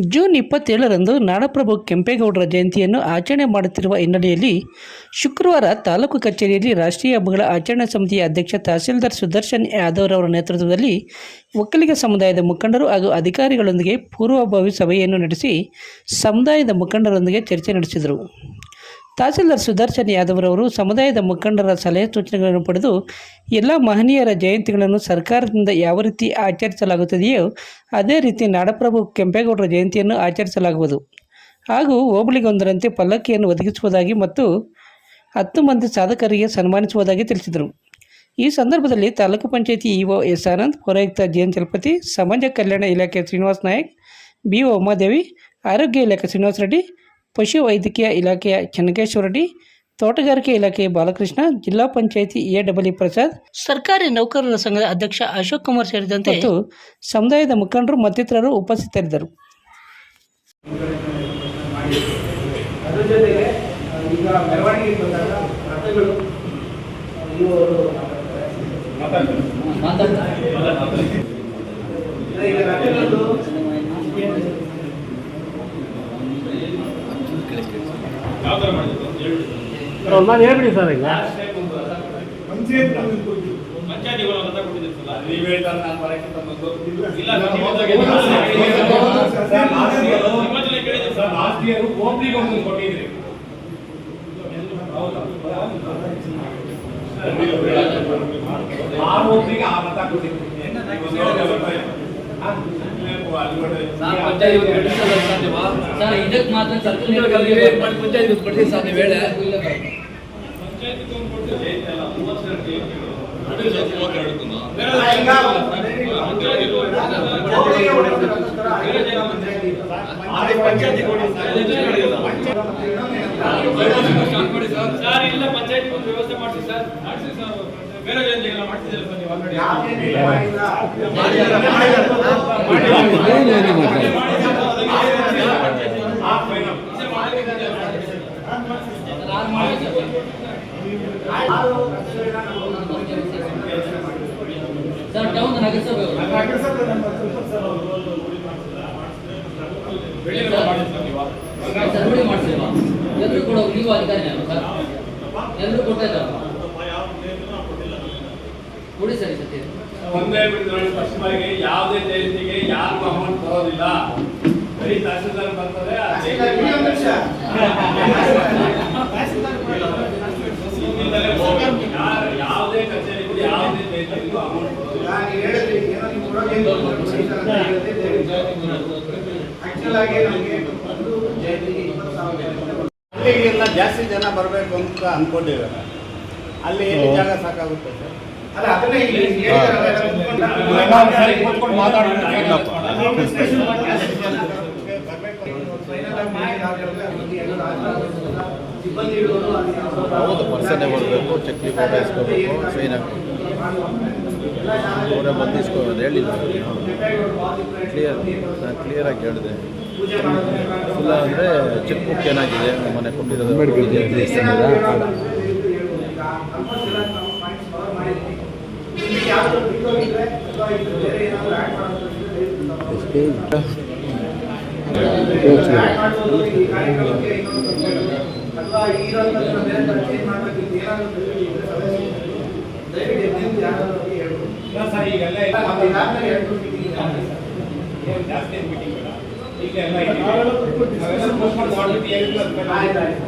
June ಇಪ್ಪತ್ತೇಳರಂದು ನಾಡಪ್ರಭು ಕೆಂಪೇಗೌಡರ ಜಯಂತಿಯನ್ನು ಆಚರಣೆ ಮಾಡುತ್ತಿರುವ ಹಿನ್ನೆಲೆಯಲ್ಲಿ ಶುಕ್ರವಾರ ತಾಲೂಕು ಕಚೇರಿಯಲ್ಲಿ ರಾಷ್ಟ್ರೀಯ ಹಬ್ಬಗಳ ಆಚರಣಾ ಸಮಿತಿಯ ಅಧ್ಯಕ್ಷ ತಹಸೀಲ್ದಾರ್ ಸುದರ್ಶನ್ ಯಾದವ್ರವರ ನೇತೃತ್ವದಲ್ಲಿ ಒಕ್ಕಲಿಗ ಸಮುದಾಯದ ಮುಖಂಡರು ಹಾಗೂ ಅಧಿಕಾರಿಗಳೊಂದಿಗೆ ಪೂರ್ವಭಾವಿ ಸಭೆಯನ್ನು ನಡೆಸಿ ಸಮುದಾಯದ ಮುಖಂಡರೊಂದಿಗೆ ಚರ್ಚೆ ನಡೆಸಿದರು. ತಹಸೀಲ್ದಾರ್ ಸುದರ್ಶನ್ ಯಾದವ್ರವರು ಸಮುದಾಯದ ಮುಖಂಡರ ಸಲಹೆ ಸೂಚನೆಗಳನ್ನು ಪಡೆದು ಎಲ್ಲ ಮಹನೀಯರ ಜಯಂತಿಗಳನ್ನು ಸರ್ಕಾರದಿಂದ ಯಾವ ರೀತಿ ಆಚರಿಸಲಾಗುತ್ತದೆಯೋ ಅದೇ ರೀತಿ ನಾಡಪ್ರಭು ಕೆಂಪೇಗೌಡರ ಜಯಂತಿಯನ್ನು ಆಚರಿಸಲಾಗುವುದು. ಹಾಗೂ ಹೋಬಳಿಗೊಂದರಂತೆ ಪಲ್ಲಕ್ಕಿಯನ್ನು ಒದಗಿಸುವುದಾಗಿ ಮತ್ತು ಹತ್ತು ಮಂದಿ ಸಾಧಕರಿಗೆ ಸನ್ಮಾನಿಸುವುದಾಗಿ ತಿಳಿಸಿದರು. ಈ ಸಂದರ್ಭದಲ್ಲಿ ತಾಲೂಕು ಪಂಚಾಯತಿ ಇಒ ಎಸ್ ಆನಂದ್, ಪೌರಾಯುಕ್ತ ಜಿ ಎನ್ ಚಲಪತಿ, ಸಮಾಜ ಕಲ್ಯಾಣ ಇಲಾಖೆ ಶ್ರೀನಿವಾಸ್ ನಾಯಕ್, ಬಿ ಉಮಾದೇವಿ, ಆರೋಗ್ಯ ಇಲಾಖೆ ಶ್ರೀನಿವಾಸ ರೆಡ್ಡಿ ಪಶು ವೈದ್ಯಕೀಯ ಇಲಾಖೆಯ ಚೆನ್ನಕೇಶ್ವರ ರೆಡ್ಡಿ ತೋಟಗಾರಿಕೆ ಇಲಾಖೆಯ ಬಾಲಕೃಷ್ಣ ಜಿಲ್ಲಾ ಪಂಚಾಯಿತಿ ಎ ಡಬ್ಲ್ಯೂ ಪ್ರಸಾದ್ ಸರ್ಕಾರಿ ನೌಕರರ ಸಂಘದ ಅಧ್ಯಕ್ಷ ಅಶೋಕ್ ಕುಮಾರ್ ಸೇರಿದಂತೆ ಮತ್ತು ಸಮುದಾಯದ ಮುಖಂಡರು ಮತ್ತಿತರರು ಉಪಸ್ಥಿತರಿದ್ದರು. ಅದ್ರ ಜೊತೆಗೆ ಈಗ ಮೆರವಣಿಗೆ ಬಂದಾಗ ರಥಗಳು ಇವರು ಈಗ ರಥಗಳದ್ದು ನಾನು ಹೇಳ್ಬಿಡಿ ಸರ್ ಈಗ. ಆರು ಓಪನಿಂಗ್ ಆ ಮತ ಕೊಟ್ಟಿದ್ರಿ. ಸರ್ ಇದಕ್ಕೆ ಮಾತ್ರ ಪಂಚಾಯತ್ ಕೊಡ್ತೀವಿ ಐದು ಜನ ಪಂಚಾಯ್ತಿ ಆರು ಪಂಚಾಯ್ತಿ ಸರ್ ಇಲ್ಲ ಪಂಚಾಯತ್ ಒಂದು ವ್ಯವಸ್ಥೆ ಮಾಡಿಸಿ ಸರ್ ಮಾಡಿಸಿ ಸರ್ ಬೇರೆ ಜಯಂತಿಗೆಲ್ಲ ಮಾಡ್ತಿದ್ದೀರಲ್ಲ ನೀವು ಆಲ್ರೆಡಿ ಯಾವ್ದೇನಿಲ್ಲ ಮಾಡಿಲ್ಲ. ಆರು ಪಕ್ಷಗಳನ್ನ ನಾವು ಸರ್ ಟೌನ್ ನಗರಸಭೆ ಸರ್ ರೂಢಿ ಮಾಡಿಸಿಲ್ವಾ ಎಲ್ಲರೂ ಕೂಡ ನೀವು ಅಧಿಕಾರಿನೇ ಅಲ್ವಾ ಸರ್ ಎಲ್ಲರೂ ಕೊಡ್ತಾ ಇದ್ದಾರಲ್ಲ ಕೊಡಿ ಸರ್ ಈ ಸತಿ ಒಂದೇ ಬಿಡುಗಡೆ ಯಾವುದೇ ಜಯಂತಿಗೆ ಯಾರು ಅಮೌಂಟ್ ಬರೋದಿಲ್ಲ. ಬರೀ ತಹಸೀಲ್ದಾರ್ ಬರ್ತದೆ ಯಾವುದೇ ಕಚೇರಿಗೂ ಯಾವುದೇ ಜಯಂತಿಗೂ ಅಮೌಂಟ್ ಆಕ್ಚುಲ್ ಆಗಿ ನಮಗೆ ಒಂದು ಜಯಂತಿಗೆ ಇಪ್ಪತ್ತು ಸಾವಿರ ಜನ ಜಾಸ್ತಿ ಜನ ಬರಬೇಕು ಅಂತ ಅನ್ಕೊಂಡಿದ್ದಾರೆ. ಅಲ್ಲಿ ಎಲ್ಲಿ ಜಾಗ ಸಾಕಾಗುತ್ತೆ ಸರ್? ಹೌದು ಪರ್ಸನ್ನೇ ಬರಬೇಕು ಚಕ್ಲಿ ಫೋಟೋ ಇಸ್ಕೋಬೇಕು ಸೈನ್ ಹಾಕಬೇಕು. ಅವರೇ ಬಂದು ಇಸ್ಕೋಬೋದು ಹೇಳಿಲ್ಲ. ಕ್ಲಿಯರ್ ನಾನು ಕ್ಲಿಯರಾಗಿ ಹೇಳಿದೆ. ಇಲ್ಲ ಅಂದರೆ ಚೆಕ್ ಬುಕ್ ಏನಾಗಿದೆ? ಮನೆ ಕೊಟ್ಟಿರೋದು. ಎಲ್ಲ ಇದೆ. ನಾವೆಲ್ಲ postpone ಮಾಡ್ಬಿಟ್ಟು ಹೇಳಿದ್ರು ಅದ್ಮೇಲೆ ಆಯ್ತು, ಆಯ್ತು.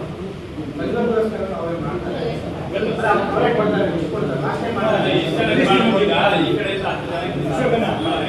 ಬೆಂಗಳೂರಿಗೋಸ್ಕರ ಅವ್ರು ಮಾಡ್ತಾರೆ. ಅಲ್ಲ, ಅವರೇ ಕೊಡ್ತಾರೆ, ಇಷ್ಟು ಕೊಡ್ತಾರೆ. Last time ಅದೇ ಈ ಕಡೆ ಮಾಡಿದ್ದಾರೆ. ಮಾಡ್ಬೋದು ಈಗ, ಈ ಕಡೆ ಎಲ್ಲ ಹತ್ತು ಜನ ಇದ್ದಾರೆ.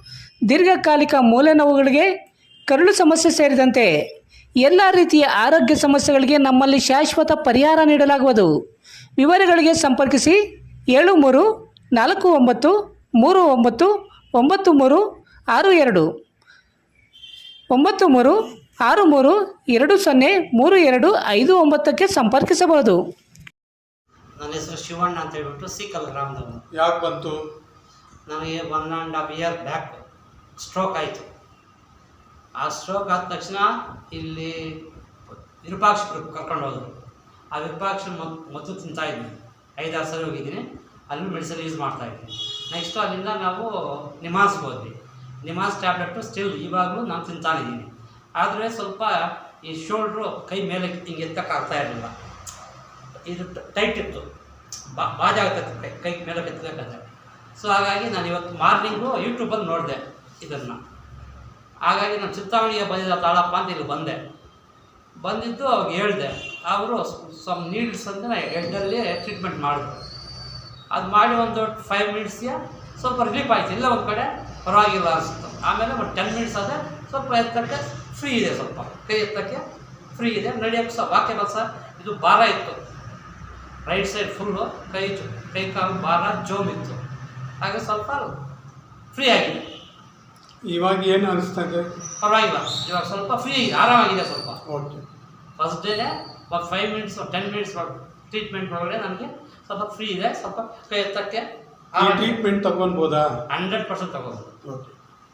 ದೀರ್ಘಕಾಲಿಕ ಮೂಲೆ ನೋವುಗಳಿಗೆ ಕರುಳು ಸಮಸ್ಯೆ ಸೇರಿದಂತೆ ಎಲ್ಲ ರೀತಿಯ ಆರೋಗ್ಯ ಸಮಸ್ಯೆಗಳಿಗೆ ನಮ್ಮಲ್ಲಿ ಶಾಶ್ವತ ಪರಿಹಾರ ನೀಡಲಾಗುವುದು. ವಿವರಗಳಿಗೆ ಸಂಪರ್ಕಿಸಿ ಏಳು ಮೂರು ನಾಲ್ಕು ಒಂಬತ್ತು ಮೂರು ಒಂಬತ್ತು ಒಂಬತ್ತು ಮೂರು ಆರು ಎರಡು. ಒಂಬತ್ತು ಮೂರು ಆರು ಮೂರು ಎರಡು ಸೊನ್ನೆ ಮೂರು ಎರಡು ಐದು ಒಂಬತ್ತಕ್ಕೆ ಸಂಪರ್ಕಿಸಬಹುದು. ನನ್ನ ಹೆಸರು ಶಿವಣ್ಣ ಅಂತ ಹೇಳ್ಬಿಟ್ಟು ಸಿಕ್ಕಲ್ ಗ್ರಾಮದವನು. ಯಾಕೆ ಬಂತು? ನನಗೆ one and half year back. Stroke ಆಯಿತು. ಆ ಸ್ಟ್ರೋಕ್ ಆದ ತಕ್ಷಣ ಇಲ್ಲಿ ವಿರೂಪಾಕ್ಷರು ಕರ್ಕೊಂಡು ಹೋದರು. ಆ ವಿರೂಪಾಕ್ಷ ಮದ್ದು ತಿಂತಾ ಇದ್ದೀನಿ ಐದಾರು ಸಲ ಹೋಗಿದ್ದೀನಿ. ಅಲ್ಲಿ ಮೆಡಿಸಿನ್ ಯೂಸ್ ಮಾಡ್ತಾ ಇದ್ದೀನಿ ನೆಕ್ಸ್ಟು ಅಲ್ಲಿಂದ ನಾವು ನಿಮಾಸ್ ಹೋದ್ವಿ. ನಿಮಾಸ್ ಟ್ಯಾಬ್ಲೆಟು ಸ್ಟಿಲ್ ಇವಾಗಲೂ ನಾನು ತಿಂತಾನಿದ್ದೀನಿ ಆದರೆ ಸ್ವಲ್ಪ ಈ ಶೋಲ್ಡ್ರು ಕೈ ಮೇಲೆ ಹಿಂಗೆ ಎತ್ತಕ್ಕಾಗ್ತಾ ಇರಲಿಲ್ಲ. ಇದು ಟೈಟ್ ಇತ್ತು. ಬಾ ಕೈ ಕೈ ಮೇಲೆ ಬೆತ್ತಬೇಕಾದ್ರೆ ಸೊ ಹಾಗಾಗಿ ನಾನು ಇವತ್ತು ಮಾರ್ನಿಂಗು ಯೂಟ್ಯೂಬಲ್ಲಿ ನೋಡಿದೆ. ಇದನ್ನು. ಹಾಗಾಗಿ ನಾನು ಚಿಂತಾಮಣಿಗೆ ಬಂದಿದ್ದ ತಾಳಪ್ಪ ಅಂತ ಇಲ್ಲಿ ಬಂದೆ. ಬಂದಿದ್ದು ಅವಾಗ ಹೇಳಿದೆ. ಅವರು ಸಮ್ ನೀಡ್ಸ್ ಅಂದರೆ ಹೆಡ್ಡಲ್ಲಿ ಟ್ರೀಟ್ಮೆಂಟ್ ಮಾಡಿದ್ರು. ಅದು ಮಾಡಿ ಒಂದು ಫೈವ್ ಮಿನಿಟ್ಸ್ಗೆ ಸ್ವಲ್ಪ ರಿಲೀಫ್ ಆಯಿತು. ಇಲ್ಲ ಒಂದು ಕಡೆ ಪರವಾಗಿಲ್ಲ ಅನಿಸ್ತು ಆಮೇಲೆ ಒಂದು ಟೆನ್ ಮಿನಿಟ್ಸ್ ಆದರೆ ಸ್ವಲ್ಪ ಎತ್ತಕ್ಕೆ ಫ್ರೀ ಇದೆ ಸ್ವಲ್ಪ. ಕೈ ಎತ್ತಕ್ಕೆ ಫ್ರೀ ಇದೆ. ನಡೆಯೋಕ್ಕೆ ಸಹ ವಾಕ್ಯ ಸರ್, ಇದು ಭಾರ ಇತ್ತು. ರೈಟ್ ಸೈಡ್ ಫುಲ್ಲು ಕೈ ಕೈ ಕಾಲು ಭಾರ ಜೋಮ್ ಇತ್ತು. ಹಾಗೆ ಸ್ವಲ್ಪ ಫ್ರೀ ಆಗಿದೆ. ಇವಾಗ ಏನು ಅನಿಸ್ತದೆ ಪರವಾಗಿಲ್ಲ. ಇವಾಗ ಸ್ವಲ್ಪ ಫ್ರೀ ಆರಾಮಾಗಿದೆ ಸ್ವಲ್ಪ. ಓಕೆ ಫಸ್ಟ್ ಡೇನೆ ಒಂದು five minutes ten minutes treatment ಒಳಗಡೆ ನನಗೆ ಸ್ವಲ್ಪ ಫ್ರೀ ಇದೆ. ಸ್ವಲ್ಪ ಕೈ ಎತ್ತಕ್ಕೆ ಟ್ರೀಟ್ಮೆಂಟ್ ತಗೊಳ್ಬೋದಾ ಹಂಡ್ರೆಡ್ ಪರ್ಸೆಂಟ್ ತಗೋಬೋದು. ಓಕೆ